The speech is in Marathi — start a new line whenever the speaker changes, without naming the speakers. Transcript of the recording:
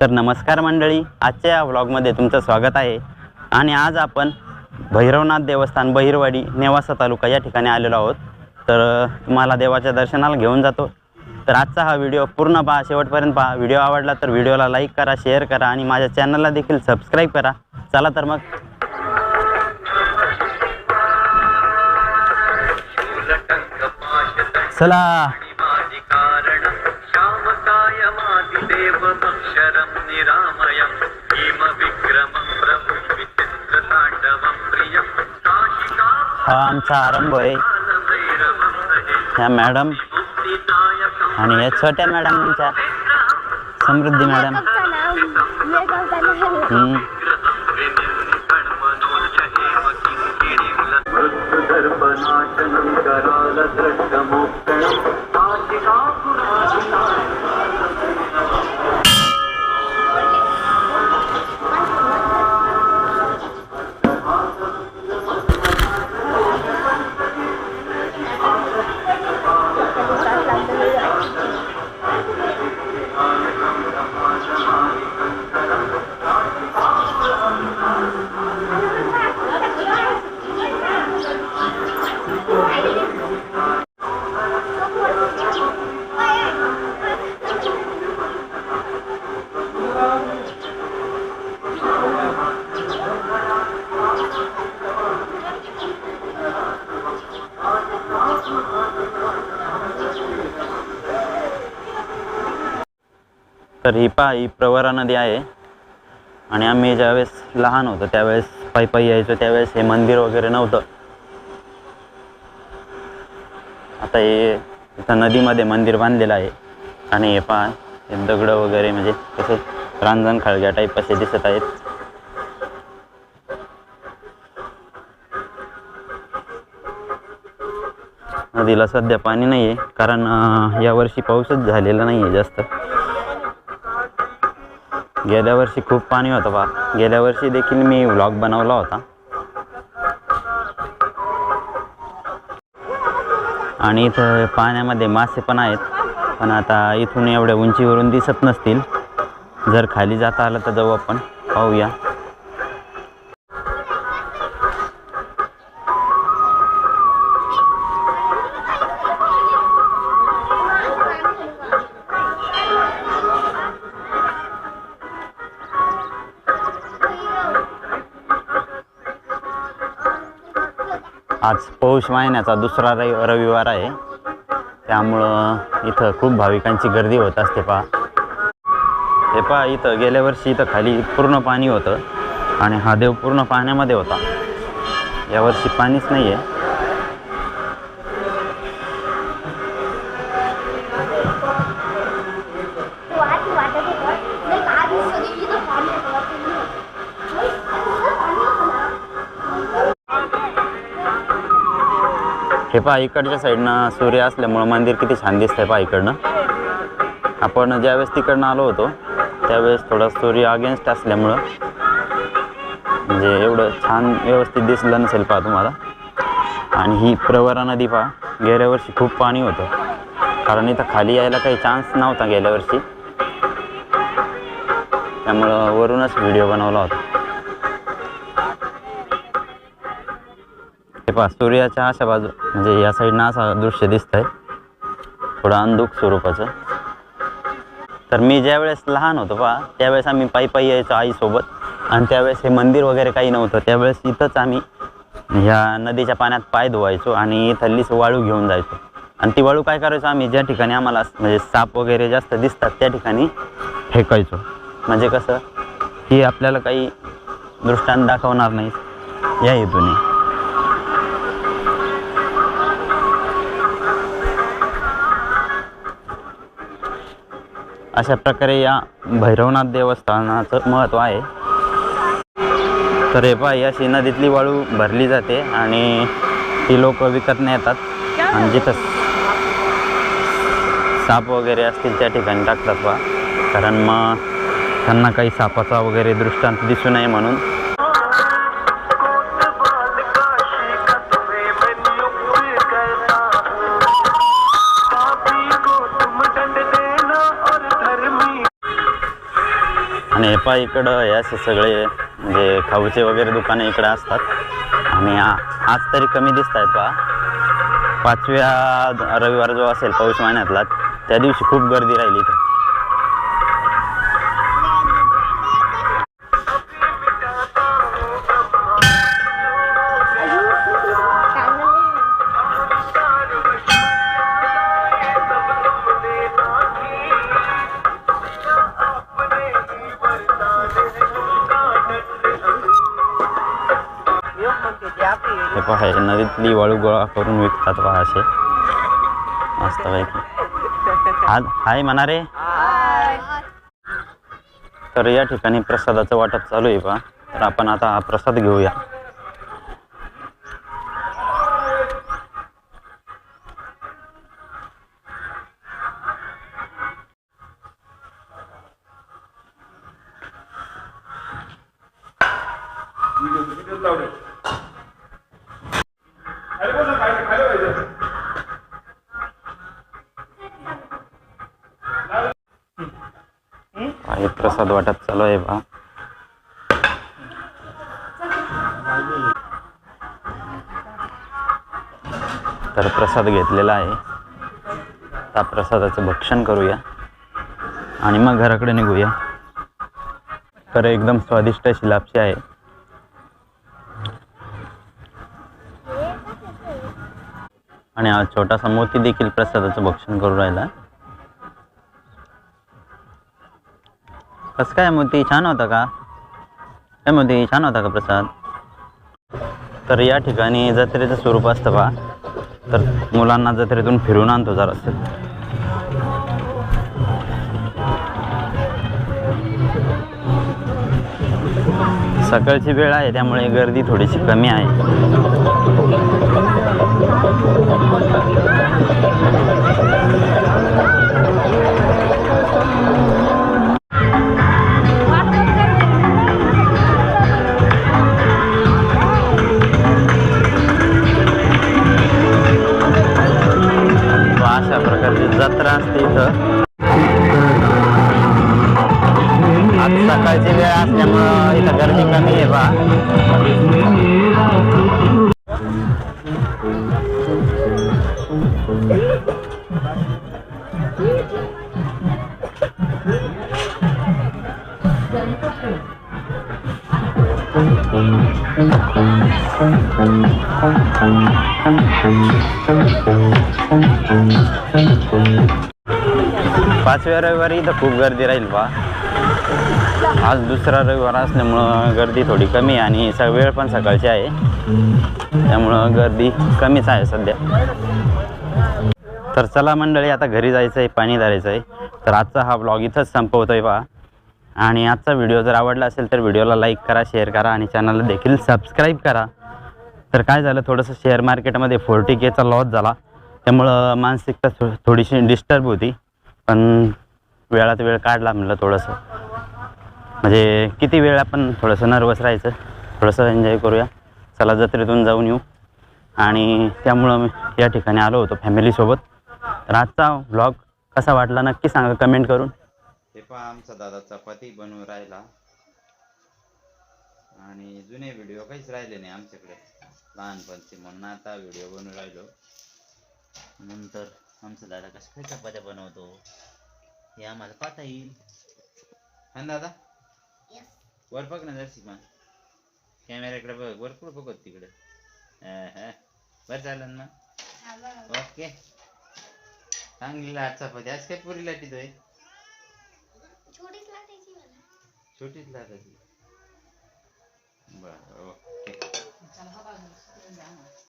तर नमस्कार मंडळी आजच्या या व्लॉगमध्ये तुमचं स्वागत आहे. आणि आज आपण भैरवनाथ देवस्थान बहिरवाडी नेवासा तालुका या ठिकाणी आलेलो आहोत. तर तुम्हाला देवाच्या दर्शनाला घेऊन जातो. तर आजचा हा व्हिडिओ पूर्ण पहा शेवटपर्यंत पहा. व्हिडिओ आवडला तर व्हिडिओला लाईक करा शेअर करा आणि माझ्या चॅनलला देखील सबस्क्राईब करा. चला तर मग. चला. आमचा आरंभ आहे
कालभैरवं सहे
ह्या मॅडम
मुक्तिदायकं
आणि या छोट्या मॅडम आमच्या समृद्धी मॅडम हम्म. तर ही पहा ही प्रवरा नदी आहे. आणि आम्ही ज्यावेळेस लहान होतो त्यावेळेस पायी पायी यायचो त्यावेळेस हे मंदिर वगैरे नव्हतं. आता हे इथं नदीमध्ये मंदिर बांधलेलं आहे. आणि हे पहा हे दगडं वगैरे म्हणजे तसेच रांजण खळग्या टाईप असे दिसत आहेत. नदीला सध्या पाणी नाही आहे कारण यावर्षी पाऊसच झालेला नाही आहे जास्त. गेल्या वर्षी खूप पाणी होतं बा. गेल्या वर्षी देखील मी व्लॉग बनवला होता. आणि इथं पाण्यामध्ये मासे पण आहेत. पण आता इथून एवढ्या उंचीवरून दिसत नसतील. जर खाली जाता आलं तर जाऊ आपण. पाहूया. आज पौष महिन्याचा दुसरा रवि रविवार आहे. त्यामुळं इथं खूप भाविकांची गर्दी होत असते पहा. हे पहा इथं गेल्या वर्षी इथं खाली पूर्ण पाणी होतं. आणि हा देव पूर्ण पाण्यामध्ये होता. यावर्षी पाणीच नाही आहे हे पहा इकडच्या साईडनं सूर्य असल्यामुळं मंदिर किती छान दिसतंय पहा इकडनं. आपण ज्यावेळेस तिकडनं आलो होतो त्यावेळेस थोडा सूर्य अगेन्स्ट असल्यामुळं म्हणजे एवढं छान व्यवस्थित दिसलं नसेल पहा तुम्हाला. आणि ही प्रवरा नदी पहा गेल्या वर्षी खूप पाणी होतं. कारण इथं खाली यायला काही चान्स नव्हता गेल्या वर्षी. त्यामुळं वरूनच व्हिडिओ बनवला होता. पहा सूर्याच्या अशा बाजू म्हणजे या साईडनं असं दृश्य दिसत आहे थोडं अंधुक स्वरूपाचं. तर मी ज्यावेळेस लहान होतो पहा त्यावेळेस आम्ही पायी पायी यायचो आईसोबत. आणि त्यावेळेस हे मंदिर वगैरे काही नव्हतं. त्यावेळेस इथंच आम्ही ह्या नदीच्या पाण्यात पाय धुवायचो आणि थल्लीच वाळू घेऊन जायचो. आणि ती वाळू काय करायचो आम्ही ज्या ठिकाणी आम्हाला म्हणजे साप वगैरे जास्त दिसतात त्या ठिकाणी फेकायचो. म्हणजे कसं की आपल्याला काही दृष्टांत दाखवणार नाही या हेतूने. अशा प्रकारे या भैरवनाथ देवस्थानाचं महत्त्व आहे. तर हे पहा अशी नदीतली वाळू भरली जाते आणि ती लोक विकत येतात आणि जिथं साप वगैरे असतील त्या ठिकाणी टाकतात पहा. कारण मग त्यांना काही सापाचा वगैरे दृष्टांत दिसू नये म्हणून. आणि पहा इकडं हे असे सगळे म्हणजे खाऊचे वगैरे दुकानं इकडे असतात. आणि आ- आज तरी कमी दिसत आहेत पहा. पाचव्या रविवार जो असेल पाऊस महिन्यातला त्या दिवशी खूप गर्दी राहिली इथं. हे पहा हे नदीतली वाळू गोळा करून विकतात पहा असे. मस्त पैकी आज हाय म्हणा रे तर या ठिकाणी प्रसादाचं वाटप चालू आहे पहा. तर आपण आता हा प्रसाद घेऊया पहा, हे प्रसाद वाटप चालू आहे बा. तर प्रसाद घेतलेला आहे. त्या प्रसादाचं भक्षण करूया. आणि मग घराकडे निघूया. तर एकदम स्वादिष्ट अशी लापशी आहे. आणि हा छोटासा मोती देखील प्रसादाचं भक्षण करू राहिला. कसं काय मोती छान होता का? काय मोती छान होता का प्रसाद? तर या ठिकाणी जत्रेचं स्वरूप असतं पहा तर मुलांना जत्रेतून फिरून आणतो जरासं सकाळची वेळ आहे त्यामुळे गर्दी थोडीशी कमी आहे. पाचव्या रविवारी इथं खूप गर्दी राहील बा. आज दुसरा रविवार असल्यामुळं गर्दी थोडी कमी आहे आणि स वेळ पण सकाळची आहे. त्यामुळं गर्दी कमीच आहे सध्या. तर चला मंडळी आता घरी जायचं आहे पाणी धरायचं आहे तर आजचा हा ब्लॉग इथंच संपवतो आहे बा. आणि आजचा व्हिडिओ जर आवडला असेल तर व्हिडिओला लाईक करा शेअर करा आणि चॅनलला देखील सबस्क्राईब करा. तर काय झालं थोडंसं शेअर मार्केटमध्ये फोर्टी केचा लॉस झाला. त्यामुळं मानसिकता थोडीशी डिस्टर्ब होती. पण वेळात वेळ काढला म्हणलं थोडंसं. म्हणजे किती वेळ आपण थोडंसं नर्वस राहायचं. थोडंसं एन्जॉय करूया. चला जत्रेतून जाऊन येऊ. आणि त्यामुळं मी या ठिकाणी आलो होतो फॅमिलीसोबत तर आजचा व्लॉग कसा वाटला नक्की सांगा कमेंट करून. ते पण आमचा दादा चपाती बनवून राहिला. आणि जुने व्हिडिओ काहीच राहिले नाही आमच्याकडे. लहानपणचे म्हणून आता व्हिडिओ बनवून राहिलो. नंतर आमचा दादा कसं काय चपात्या बनवतो हे आम्हाला पाहता येईल. हा दादा? वर बघ ना जरशी मग. कॅमेऱ्याकडे बघ. वर कुठं बघत तिकडे. बरं चालेल ना. ओके. चांगली लाट चपाती. आज काय पुरी लाटीतोय
छोटीच लाटायची
छोटीच लाटायची. बरं ओके